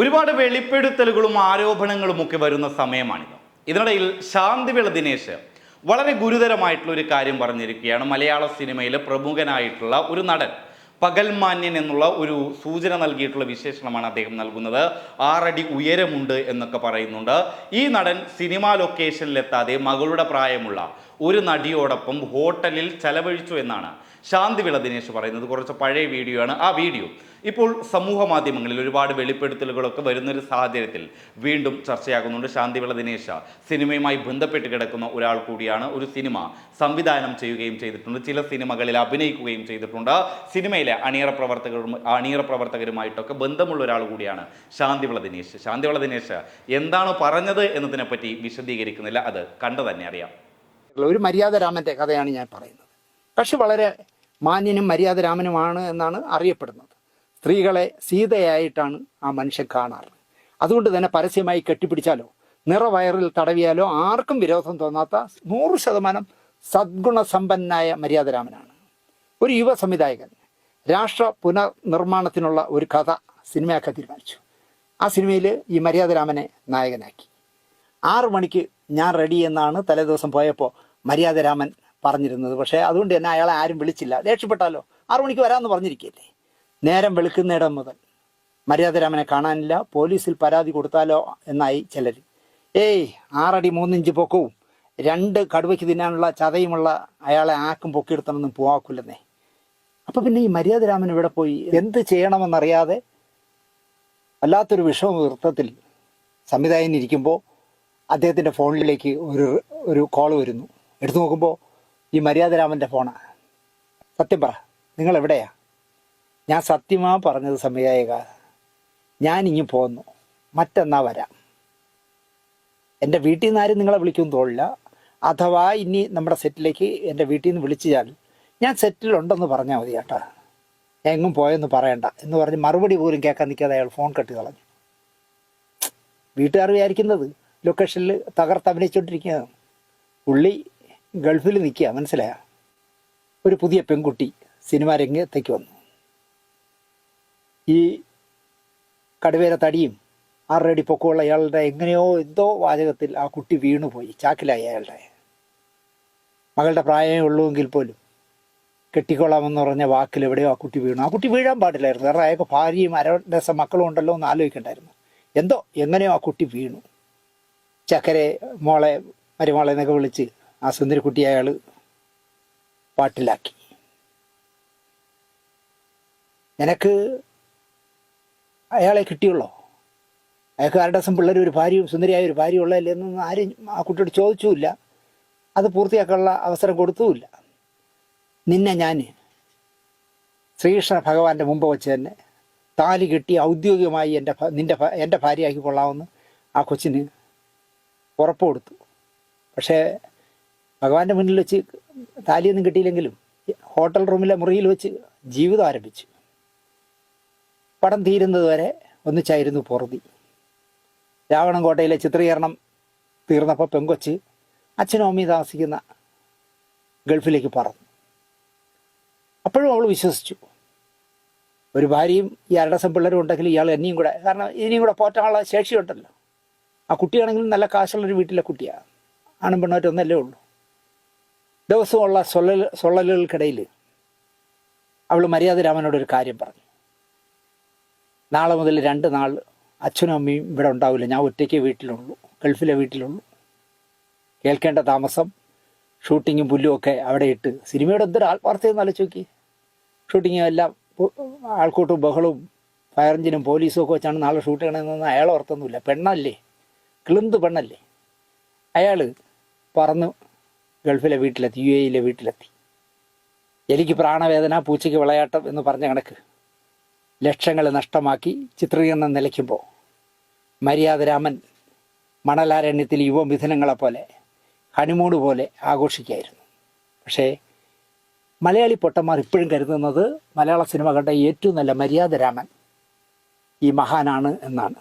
ഒരുപാട് വെളിപ്പെടുത്തലുകളും ആരോപണങ്ങളും ഒക്കെ വരുന്ന സമയമാണിത്. ഇതിനിടയിൽ ശാന്തിവിള ദിനേശ് വളരെ ഗുരുതരമായിട്ടുള്ള ഒരു കാര്യം പറഞ്ഞിരിക്കുകയാണ്. മലയാള സിനിമയിലെ പ്രമുഖനായിട്ടുള്ള ഒരു നടൻ പകൽമാന്യൻ എന്നുള്ള ഒരു സൂചന നൽകിയിട്ടുള്ള വിശേഷണമാണ് അദ്ദേഹം നൽകുന്നത്. ആറടി ഉയരമുണ്ട് എന്നൊക്കെ പറയുന്നുണ്ട്. ഈ നടൻ സിനിമാ ലൊക്കേഷനിലെത്താതെ മകളുടെ പ്രായമുള്ള ഒരു നടിയോടൊപ്പം ഹോട്ടലിൽ ചെലവഴിച്ചു എന്നാണ്. ശാന്തിവിള ദിനേശ് പറയുന്നത്. കുറച്ച് പഴയ വീഡിയോ ആണ് ആ വീഡിയോ ഇപ്പോൾ സമൂഹ മാധ്യമങ്ങളിൽ ഒരുപാട് വെളിപ്പെടുത്തലുകളൊക്കെ വരുന്നൊരു സാഹചര്യത്തിൽ വീണ്ടും ചർച്ചയാകുന്നുണ്ട് ശാന്തിവിള ദിനേശ. സിനിമയുമായി ബന്ധപ്പെട്ട് കിടക്കുന്ന ഒരാൾ കൂടിയാണ് ഒരു സിനിമ സംവിധാനം ചെയ്യുകയും ചെയ്തിട്ടുണ്ട്. ചില സിനിമകളിൽ അഭിനയിക്കുകയും ചെയ്തിട്ടുണ്ട്. സിനിമയിലെ അണിയറ പ്രവർത്തകരും അണിയറ പ്രവർത്തകരുമായിട്ടൊക്കെ ബന്ധമുള്ള ഒരാൾ കൂടിയാണ് ശാന്തിവിള ദിനേശ്. ശാന്തിവിള ദിനേശ് എന്താണ് പറഞ്ഞത് എന്നതിനെപ്പറ്റി വിശദീകരിക്കുന്നില്ല. അത് കണ്ടു തന്നെ അറിയാം. ഒരു മര്യാദരാമന്റെ കഥയാണ് ഞാൻ പറയുന്നത്. പക്ഷെ വളരെ മാന്യനും മര്യാദരാമനുമാണ് എന്നാണ് അറിയപ്പെടുന്നത്. സ്ത്രീകളെ സീതയായിട്ടാണ് ആ മനുഷ്യൻ കാണാറ്. അതുകൊണ്ട് തന്നെ പരസ്യമായി കെട്ടിപ്പിടിച്ചാലോ നിറവയറിൽ തടവിയാലോ ആർക്കും വിരോധം തോന്നാത്ത നൂറ് ശതമാനം സദ്ഗുണസമ്പന്നായ മര്യാദരാമനാണ്. ഒരു യുവ സംവിധായകൻ രാഷ്ട്ര പുനർനിർമ്മാണത്തിനുള്ള ഒരു കഥ സിനിമയാക്കാൻ തീരുമാനിച്ചു. ആ സിനിമയിൽ ഈ മര്യാദരാമനെ നായകനാക്കി. ആറു മണിക്ക് ഞാൻ റെഡി എന്നാണ് തലേദിവസം പോയപ്പോൾ മര്യാദരാമൻ പറഞ്ഞിരുന്നത്. പക്ഷേ അതുകൊണ്ട് തന്നെ അയാളെ ആരും വിളിച്ചില്ല. ദേഷ്യപ്പെട്ടാലോ? ആറു മണിക്ക് വരാമെന്ന് പറഞ്ഞിരിക്കുകയല്ലേ നേരം വെളുക്കുന്നിടം മുതൽ മര്യാദരാമനെ കാണാനില്ല. പോലീസിൽ പരാതി കൊടുത്താലോ എന്നായി ചിലർ ഏയ് ആറടി മൂന്നിഞ്ച് പൊക്കവും രണ്ട് കടുവയ്ക്ക് തിന്നാനുള്ള ചതയുമുള്ള അയാളെ ആക്കും പൊക്കിയെടുത്തണമെന്നും പോവാക്കില്ലെന്നേ. അപ്പം പിന്നെ ഈ മര്യാദരാമൻ ഇവിടെ പോയി? എന്ത് ചെയ്യണമെന്നറിയാതെ വല്ലാത്തൊരു വിഷമ വൃത്തത്തിൽ സംവിധായകൻ ഇരിക്കുമ്പോൾ അദ്ദേഹത്തിന്റെ ഫോണിലേക്ക് ഒരു ഒരു കോൾ വരുന്നു. എടുത്തു നോക്കുമ്പോൾ ഈ മര്യാദരാമന്റെ ഫോണാണ് സത്യം പറ നിങ്ങൾ എവിടെയാ ഞാൻ സത്യമാ പറഞ്ഞത് സംവിധായക ഞാൻ ഇനി പോന്നു. മറ്റന്നാ വരാം. എന്റെ വീട്ടിൽ നിന്ന് ആരും നിങ്ങളെ വിളിക്കും തോന്നില്ല അഥവാ ഇനി നമ്മുടെ സെറ്റിലേക്ക് എന്റെ വീട്ടിൽ നിന്ന് വിളിച്ചാൽ ഞാൻ സെറ്റിലുണ്ടെന്ന് പറഞ്ഞാൽ മതി ഞാൻ എങ്ങും പോയെന്ന് പറയണ്ട എന്ന് പറഞ്ഞ് മറുപടി പോലും കേൾക്കാൻ നിൽക്കാതെ അയാൾ ഫോൺ കെട്ടി കളഞ്ഞു. വീട്ടുകാർ വിചാരിക്കുന്നത് ലൊക്കേഷനിൽ തകർത്ത് അഭിനയിച്ചുകൊണ്ടിരിക്കുകയാണ് പുള്ളി ഗൾഫിൽ നിൽക്കുക മനസ്സിലായ? ഒരു പുതിയ പെൺകുട്ടി സിനിമാ രംഗത്തേക്ക് വന്നു. ഈ കടുവേര തടിയും ആറടി പൊക്കമുള്ള അയാളുടെ എങ്ങനെയോ എന്തോ വാചകത്തിൽ ആ കുട്ടി വീണുപോയി ചാക്കിലായി അയാളുടെ. മകളുടെ പ്രായമേ ഉള്ളൂവെങ്കിൽ പോലും കെട്ടിക്കൊള്ളാമെന്ന് പറഞ്ഞ വാക്കിൽ എവിടെയോ ആ കുട്ടി വീണു. ആ കുട്ടി വീഴാൻ പാടില്ലായിരുന്നു. കാരണം അയാൾക്ക് ഭാര്യയും അരഡസം മക്കളും ഉണ്ടല്ലോ എന്ന് ആലോചിക്കണ്ടായിരുന്നു. എന്തോ എങ്ങനെയോ ആ കുട്ടി വീണു. ചക്കരെ മോളെ മരുമോളെ എന്നൊക്കെ വിളിച്ച് ആ സുന്ദരിക്കുട്ടി അയാൾ പാട്ടിലാക്കി. നിനക്ക് അയാളെ കിട്ടിയുള്ളോ? അയാൾക്ക് ആരുടെ ദിവസം പിള്ളേർ ഒരു ഭാര്യയും സുന്ദരിയായ ഒരു ഭാര്യ ഉള്ളതല്ലേ എന്നൊന്നും ആരും ആ കുട്ടിയോട് ചോദിച്ചുമില്ല. അത് പൂർത്തിയാക്കാനുള്ള അവസരം കൊടുത്തുമില്ല. നിന്നെ ഞാൻ ശ്രീകൃഷ്ണ ഭഗവാന്റെ മുമ്പ് വെച്ച് തന്നെ താലി കെട്ടി ഔദ്യോഗികമായി എന്റെ നിന്റെ എന്റെ ഭാര്യയാക്കി കൊള്ളാമെന്ന് ആ കൊച്ചിന് ഉറപ്പ് കൊടുത്തു. പക്ഷേ ഭഗവാന്റെ മുന്നിൽ വെച്ച് താലിയൊന്നും കിട്ടിയില്ലെങ്കിലും ഹോട്ടൽ റൂമിലെ മുറിയിൽ വെച്ച് ജീവിതം ആരംഭിച്ചു. പടം തീരുന്നതുവരെ ഒന്നിച്ചായിരുന്നു പൊറുതി. രാവണൻകോട്ടയിലെ ചിത്രീകരണം തീർന്നപ്പോൾ പെങ്കൊച്ച് അച്ഛനും അമ്മയും താമസിക്കുന്ന ഗൾഫിലേക്ക് പറന്നു. അപ്പോഴും അവൾ വിശ്വസിച്ചു. ഒരു ഭാര്യയും ഈ അരടസം പിള്ളേരും ഉണ്ടെങ്കിൽ ഇയാൾ എന്നെയും കൂടെ കാരണം ഇനിയും കൂടെ പോറ്റാനുള്ള ശേഷിയുണ്ടല്ലോ. ആ കുട്ടിയാണെങ്കിലും നല്ല കാശുള്ളൊരു വീട്ടിലെ കുട്ടിയാണ് ആണും പെണ്ണോറ്റൊന്നല്ലേ ഉള്ളൂ. ദിവസമുള്ള സൊള്ളൽ സൊള്ളലുകൾക്കിടയിൽ അവൾ മര്യാദരാമനോട് ഒരു കാര്യം പറഞ്ഞു. നാളെ മുതൽ രണ്ട് നാൾ അച്ഛനും അമ്മയും ഇവിടെ ഉണ്ടാവില്ല. ഞാൻ ഒറ്റയ്ക്ക് വീട്ടിലുള്ളൂ. ഗൾഫിലെ വീട്ടിലുള്ളൂ. കേൾക്കേണ്ട താമസം ഷൂട്ടിങ്ങും പുല്ലും ഒക്കെ അവിടെ ഇട്ട് സിനിമയുടെ എന്തൊരു ആത്മാർത്ഥയെന്ന് ആലോചിക്കി ഷൂട്ടിങ്ങും എല്ലാം ആൾക്കൂട്ടും ബഹളവും ഫയർ എഞ്ചിനും പോലീസും ഒക്കെ വെച്ചാണ് നാളെ ഷൂട്ട് ചെയ്യണമെന്നൊന്നും അയാൾ ഓർത്തൊന്നുമില്ല. പെണ്ണല്ലേ? കിളുന്ത് പെണ്ണല്ലേ? അയാൾ പറന്ന് ഗൾഫിലെ വീട്ടിലെത്തി യു എയിലെ വീട്ടിലെത്തി. എനിക്ക് പ്രാണവേദന പൂച്ചയ്ക്ക് വിളയാട്ടം എന്ന് പറഞ്ഞ കണക്ക് ലക്ഷങ്ങൾ നഷ്ടമാക്കി ചിത്രീകരണം നിലയ്ക്കുമ്പോൾ മര്യാദരാമൻ മണലാരണ്യത്തിൽ യുവമിഥുനങ്ങളെ പോലെ ഹണിമൂണ് പോലെ ആഘോഷിക്കായിരുന്നു പക്ഷേ മലയാളി പൊട്ടന്മാർ ഇപ്പോഴും കരുതുന്നത് മലയാള സിനിമ കണ്ട ഏറ്റവും നല്ല മര്യാദരാമൻ ഈ മഹാനാണ് എന്നാണ്.